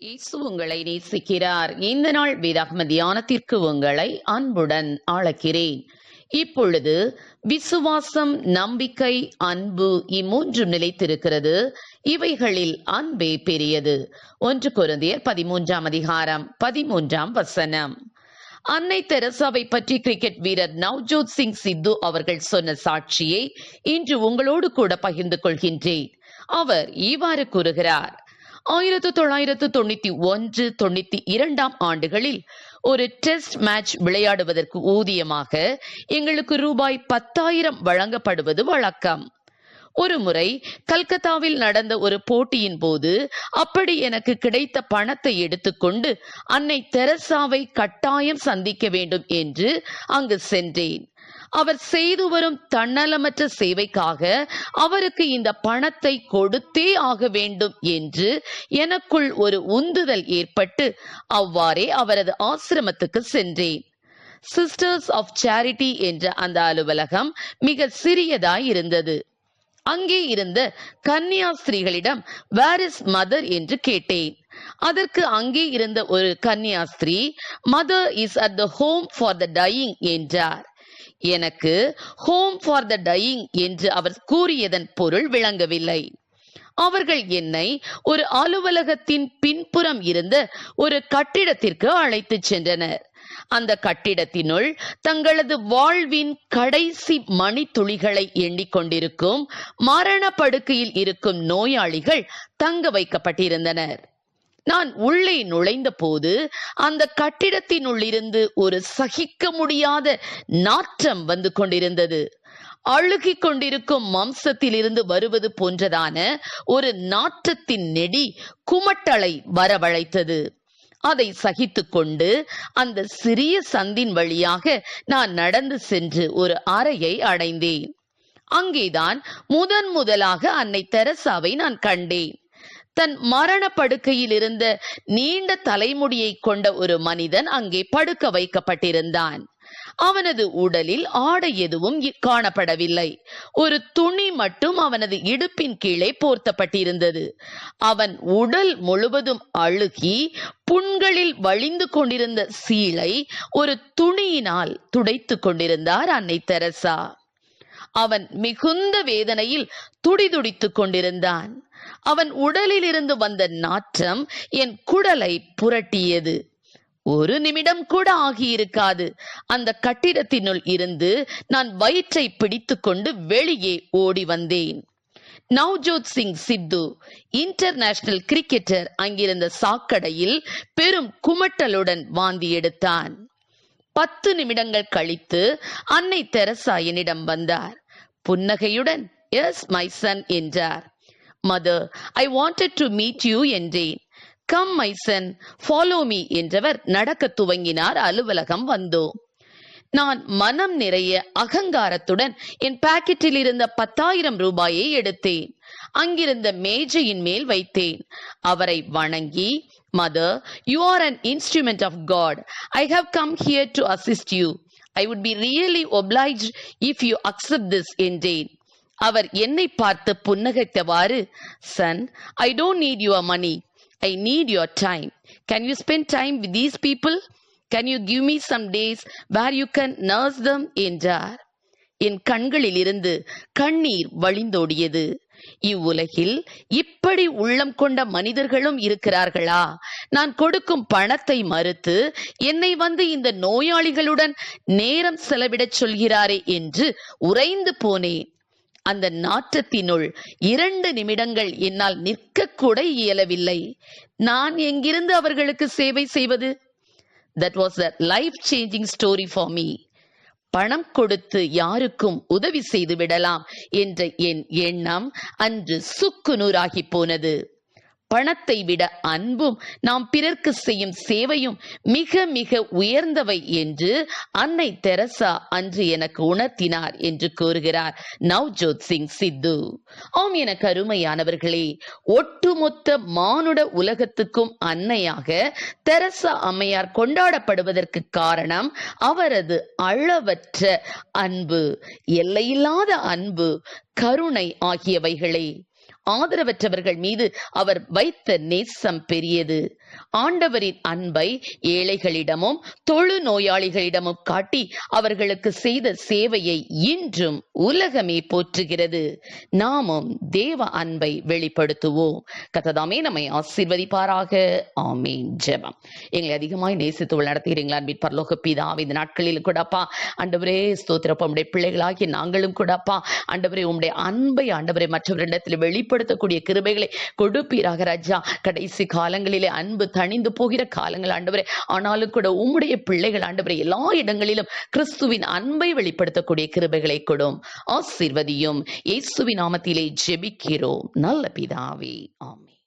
இயேசு உங்களை நேசிக்கிறார். இந்த நாள் வேதாகம தியானத்திற்கு உங்களை அன்புடன் அழைக்கிறேன். இப்பொழுது விசுவாசம் நம்பிக்கை அன்பு இம்மூன்றும் நிலைத்திருக்கிறது. இவைகளில் அன்பே பெரியது. ஒன்று குருந்தியர் பதிமூன்றாம் அதிகாரம் பதிமூன்றாம் வசனம். அன்னை தெரசாவை பற்றி கிரிக்கெட் வீரர் நவ்ஜோத் சிங் சித்து அவர்கள் சொன்ன சாட்சியை இன்று உங்களோடு கூட பகிர்ந்து கொள்கின்றேன். அவர் இவ்வாறு கூறுகிறார். ஆயிரத்து தொள்ளாயிரத்து தொண்ணூத்தி ஒன்று தொண்ணூத்தி இரண்டாம் ஆண்டுகளில் ஒரு டெஸ்ட் மேட்ச் விளையாடுவதற்கு ஊதியமாக எங்களுக்கு ரூபாய் பத்தாயிரம் வழங்கப்படுவது வழக்கம். ஒரு முறை கல்கத்தாவில் நடந்த ஒரு போட்டியின் போது அப்படி எனக்கு கிடைத்த பணத்தை எடுத்துக்கொண்டு அன்னை தெரசாவை கட்டாயம் சந்திக்க வேண்டும் என்று அங்கு சென்றேன். அவர் செய்து வரும் தன்னலமற்ற சேவைக்காக அவருக்கு இந்த பணத்தை கொடுத்தே ஆக வேண்டும் என்று எனக்குள் ஒரு உந்துதல் ஏற்பட்டு அவ்வாறே அவரது ஆசிரமத்துக்கு சென்றேன். சிஸ்டர்ஸ் ஆஃப் சேரிட்டி என்ற அந்த அலுவலகம் மிக சிறியதாய் இருந்தது அங்கே இருந்த கன்னியாஸ்திரிகளிடம் வேர் இஸ் மதர் என்று கேட்டேன். அதற்கு அங்கே இருந்த ஒரு கன்னியாஸ்திரி mother is at the home for the dying என்றார். எனக்கு ஹோம் ஃபார் த டையிங் என்று அவர் கூறியதன் பொருள் விளங்கவில்லை. அவர்கள் என்னை ஒரு அலுவலகத்தின் பின்புறம் இருந்த ஒரு கட்டிடத்திற்கு அழைத்துச் சென்றனர். அந்த கட்டிடத்தினுள் தங்களது வாழ்வின் கடைசி மணித்துளிகளை எண்ணிக்கொண்டிருக்கும் மரண படுக்கையில் இருக்கும் நோயாளிகள் தங்க வைக்கப்பட்டிருந்தனர். நான் உள்ளே நுழைந்த போது அந்த கட்டிடத்தினுள்ளிருந்து ஒரு சகிக்க முடியாத நாற்றம் வந்து கொண்டிருந்தது. அழுகி கொண்டிருக்கும் மாம்சத்திலிருந்து வருவது போன்றதான ஒரு நாற்றத்தின் நெடி குமட்டலை வரவழைத்தது. அதை சகித்து கொண்டு அந்த சிறிய சந்தின் வழியாக நான் நடந்து சென்று ஒரு அறையை அடைந்தேன். அங்கேதான் முதன் முதலாக அன்னை தெரசாவை நான் கண்டேன். தன் மரண படுக்கையில் இருந்த நீண்ட தலைமுடியை கொண்ட ஒரு மனிதன் அங்கே படுக்க வைக்கப்பட்டிருந்தான். அவனது உடலில் ஆடை எதுவும் காணப்படவில்லை. ஒரு துணி மட்டும் அவனது இடுப்பின் கீழே போர்த்தப்பட்டிருந்தது. அவன் உடல் முழுவதும் அழுகி புண்களில் வழிந்து கொண்டிருந்த சீளை ஒரு துணியினால் துடைத்து கொண்டிருந்தார் அன்னை தெரசா. அவன் மிகுந்த வேதனையில் துடிதுடித்துக் கொண்டிருந்தான். அவன் உடலிலிருந்து வந்த நாற்றம் என் குடலை புரட்டியது. ஒரு நிமிடம் கூட ஆகியிருக்காது. அந்த கட்டிடத்தினுள் இருந்து நான் வயிற்றை பிடித்துக்கொண்டு வெளியே ஓடி வந்தேன். நவ்ஜோத் சிங் சித்து இன்டர்நேஷனல் கிரிக்கெட்டர் அங்கிருந்த சாக்கடையில் பெரும் குமட்டலுடன் வாந்தி எடுத்தான். பத்து நிமிடங்கள் கழித்து அன்னை தெரசா என்னிடம் வந்தார். புன்னகையுடன் எஸ் மை சன் என்றார். Mother I wanted to meet you என்றேன். Come my son follow me என்றவர் நடக்க துவங்கினார். அலுவலகம் வந்தோம் நான் மனம் நிறைய அகங்காரத்துடன் என் பாக்கெட்டில் இருந்த பத்தாயிரம் ரூபாயை எடுத்தேன். அங்கிருந்த மேஜையின் மேல் வைத்தேன். அவரை வணங்கி mother you are an instrument of God I have come here to assist you I would be really oblige if you accept this என்றேன் அவர் என்னை பார்த்து புன்னகைத்தவாறு son I don't need your money I need your time can you spend time with these people can you give me some days where you can nurse them என்றார். என் கண்களில் இருந்து கண்ணீர் வழிந்தோடியது. இவ்வுலகில் இப்படி உள்ளம் கொண்ட மனிதர்களும் இருக்கிறார்களா? நான் கொடுக்கும் பணத்தை மறுத்து என்னை வந்து இந்த நோயாளிகளுடன் நேரம் செலவிடச் சொல்கிறாரே என்று உறைந்து போனேன். அந்த நாற்றத்தினுள் இரண்டு நிமிடங்கள் என்னால் நிற்கக்கூட இயலவில்லை. நான் எங்கிருந்து அவர்களுக்கு சேவை செய்வது? That was a life changing story for me பணம் கொடுத்து யாருக்கும் உதவி செய்து விடலாம் என்ற என் எண்ணம் அன்று சுக்கு நூறாகி போனது. பணத்தை விட அன்பும் நாம் பிறர்க்கு செய்யும் சேவையும் மிக மிக உயர்ந்தவை என்று அன்னை தெரசா அன்று எனக்கு உணர்த்தினார் என்று கூறுகிறார். நவ்ஜோத் சிங் சித்து. ஆம் என கருமையானவர்களே ஒட்டுமொத்த மானுட உலகத்துக்கும் அன்னையாக தெரசா அம்மையார் கொண்டாடப்படுவதற்கு காரணம் அவரது அளவற்ற அன்பு எல்லையில்லாத அன்பு கருணை ஆகியவைகளே. ஆதரவற்றவர்கள் மீது அவர் வைத்த நேசம் பெரியது. ஆண்டவரின் அன்பை ஏழைகளிடமும் தொழு நோயாளிகளிடமும் காட்டி அவர்களுக்கு செய்த சேவையை இன்றும் உலகமே போற்றுகிறது. நாமும் தேவ அன்பை வெளிப்படுத்துவோம். கத்ததாமே நம்மை ஆசீர்வதிப்பாராக. ஆமீன். ஜெபம். எங்களை அதிகமாய் நேசித்து நடத்துகிறீங்களா அன்பின் பரலோக பிதாவே இந்த நாட்களில் கூடப்பா அண்டவரே ஸ்தோத்திரப்பா உடைய பிள்ளைகளாகி நாங்களும் கூடப்பா அண்டவரே உங்களுடைய அன்பை ஆண்டவரை மற்றவரிடத்தில் வெளிப்படுத்தக்கூடிய கிருபைகளை கொடுப்பீராக ராஜா. கடைசி காலங்களிலே அன்பு தணிந்து போகிற காலங்கள் ஆண்டவரே. ஆனாலும் கூட உம்முடைய பிள்ளைகள் ஆண்டவரே எல்லா இடங்களிலும் கிறிஸ்துவின் அன்பை வெளிப்படுத்தக்கூடிய கிருபைகளை கொடும். ஆசீர்வதியும். இயேசுவின் நாமத்திலே ஜெபிக்கிறோம். நல்ல பிதாவே. ஆமே